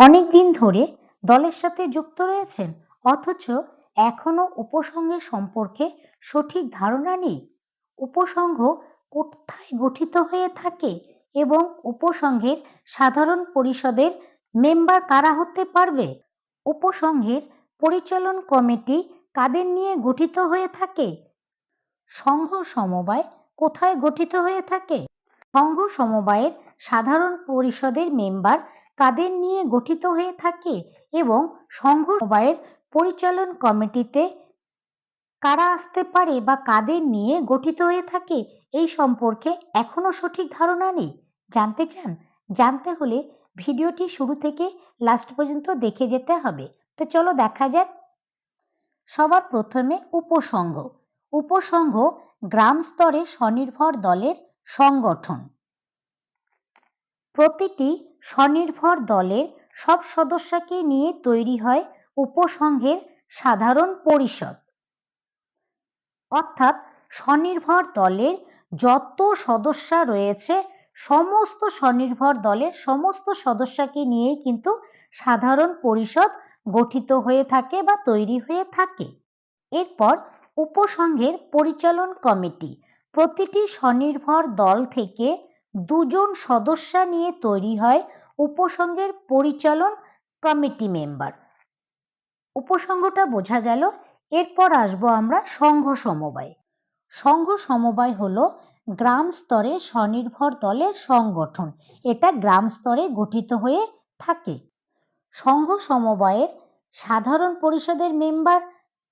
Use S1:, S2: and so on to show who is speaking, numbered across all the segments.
S1: অনেক দিন ধরে দলের সাথে যুক্ত রয়েছেন, অথচ এখনও উপসংঘের সম্পর্কে সঠিক ধারণা নেই। উপসংঘ কোথায় গঠিত হয়ে থাকে এবং উপসংঘের সাধারণ পরিষদের মেম্বার কারা হতে পারবে? উপসংঘের পরিচালন কমিটি কাদের নিয়ে গঠিত হয়ে থাকে? সংঘ সমবায় কোথায় গঠিত হয়ে থাকে? সংঘ সমবায়ের সাধারণ পরিষদের মেম্বার কাদের নিয়ে গঠিত হয়ে থাকে এবং সংঘ সমবায়ের পরিচালন কমিটিতে কারা আসতে পারে বা কাদের নিয়ে গঠিত হয়ে থাকে এই সম্পর্কে এখনও সঠিক ধারণা নেই। জানতে চান? জানতে হলে ভিডিওটি শুরু থেকে লাস্ট পর্যন্ত দেখে যেতে হবে। তো চলো দেখা যাক। সবার প্রথমে উপসংঘ। উপসংঘ গ্রাম স্তরে স্বনির্ভর দলের সংগঠন। প্রতিটি স্বনির্ভর দলের সব সদস্যকে নিয়ে তৈরি হয় উপসংঘের সাধারণ পরিষদ। অর্থাৎ স্বনির্ভর দলের যত সদস্য রয়েছে, সমস্ত স্বনির্ভর দলের সমস্ত সদস্যকে নিয়েই কিন্তু সাধারণ পরিষদ গঠিত হয়ে থাকে বা তৈরি হয়ে থাকে। এরপর উপসংঘের পরিচালন কমিটি প্রতিটি স্বনির্ভর দল থেকে দুজন সদস্য নিয়ে তৈরি হয় উপসংঘের পরিচালন কমিটি মেম্বার উপসংঘটা বোঝা গেল, এরপর আসব আমরা সংঘ সমবায়। সংঘ সমবায় হলো গ্রাম স্তরে স্বনির্ভর দলের সংগঠন, এটা গ্রাম স্তরে গঠিত হয়ে থাকে। সংঘ সমবায়ের সাধারণ পরিষদের মেম্বার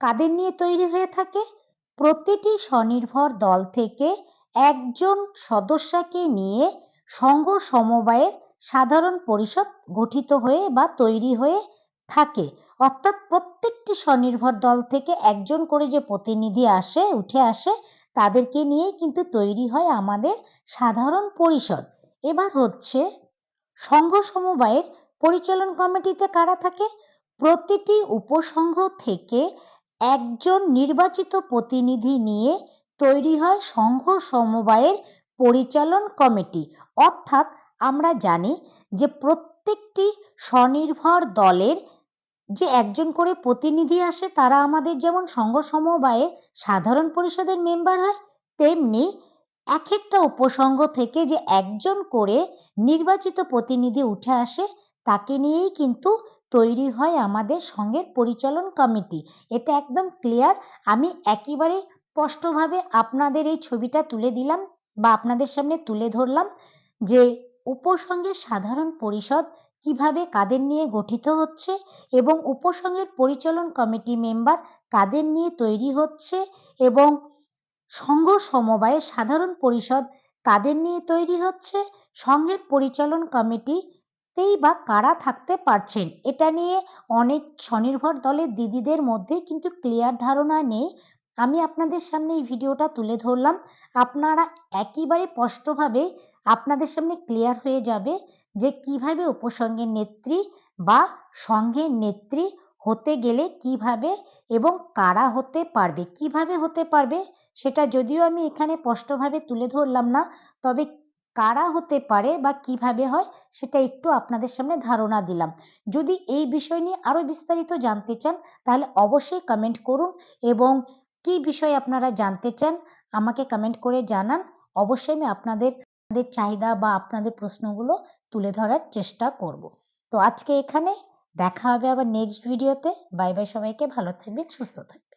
S1: কাদের নিয়ে তৈরি হয়ে থাকে? প্রতিটি স্বনির্ভর দল থেকে একজন সদস্যকে নিয়ে সংঘ সমবায়ের সাধারণ পরিষদ গঠিত হয়ে বা তৈরি হয়ে থাকে। অর্থাৎ প্রত্যেকটি স্বনির্ভর দল থেকে একজন করে যে প্রতিনিধি আসে, উঠে আসে, তাদেরকে নিয়েই কিন্তু তৈরি হয় আমাদের সাধারণ পরিষদ। এবার হচ্ছে সংঘ সমবায়ের পরিচালন কমিটিতে কারা থাকে? প্রতিটি উপসংঘ থেকে একজন নির্বাচিত প্রতিনিধি নিয়ে তৈরি হয় সংঘ সমবায়ের পরিচালন কমিটি। অর্থাৎ আমরা জানি যে প্রত্যেকটি স্বনির্ভর দলের যে একজন করে প্রতিনিধি আসে, তারা আমাদের যেমন সংঘ সমবায়ে সাধারণ পরিষদের মেম্বার হয়, তেমনি এক একটা উপসংঘ থেকে যে একজন করে নির্বাচিত প্রতিনিধি উঠে আসে, তাকে নিয়েই কিন্তু তৈরি হয় আমাদের সঙ্গের পরিচালন কমিটি। এটা একদম ক্লিয়ার আমি একেবারে স্পষ্টভাবে আপনাদের এই ছবিটা তুলে দিলাম বা আপনাদের সামনে তুলে ধরলাম যে উপসংঘের সাধারণ পরিষদ কীভাবে কাদের নিয়ে গঠিত হচ্ছে এবং উপসংঘের পরিচালন কমিটি মেম্বার কাদের নিয়ে তৈরি হচ্ছে এবং সংঘ সমবায়ের সাধারণ পরিষদ কাদের নিয়ে তৈরি হচ্ছে, সংঘের পরিচালন কমিটিতেই বা কারা থাকতে পারছেন? এটা নিয়ে অনেক স্বনির্ভর দলের দিদিদের মধ্যে কিন্তু ক্লিয়ার ধারণা নেই। আমি আপনাদের সামনে এই ভিডিওটা তুলে ধরলাম। আপনারা একেবারে স্পষ্টভাবে আপনাদের সামনে ক্লিয়ার হয়ে যাবে যে কীভাবে উপসংঘের নেত্রী বা সংঘের নেত্রী হতে গেলে কীভাবে এবং কারা হতে পারবে, কীভাবে হতে পারবে সেটা যদিও আমি এখানে স্পষ্টভাবে তুলে ধরলাম না, তবে কারা হতে পারে বা কীভাবে হয় সেটা একটু আপনাদের সামনে ধারণা দিলাম। যদি এই বিষয় নিয়ে আরও বিস্তারিত জানতে চান তাহলে অবশ্যই কমেন্ট করুন এবং কি বিষয়ে আপনারা জানতে চান, আমাকে কমেন্ট করে জানান। অবশ্যই আমি আপনাদের চাহিদা বা আপনাদের প্রশ্নগুলো তুলে ধরার চেষ্টা করব। তো আজকে এখানে দেখা হবে আবার নেক্সট ভিডিওতে বাই বাই সবাইকে, ভালো থাকবেন, সুস্থ থাকবেন।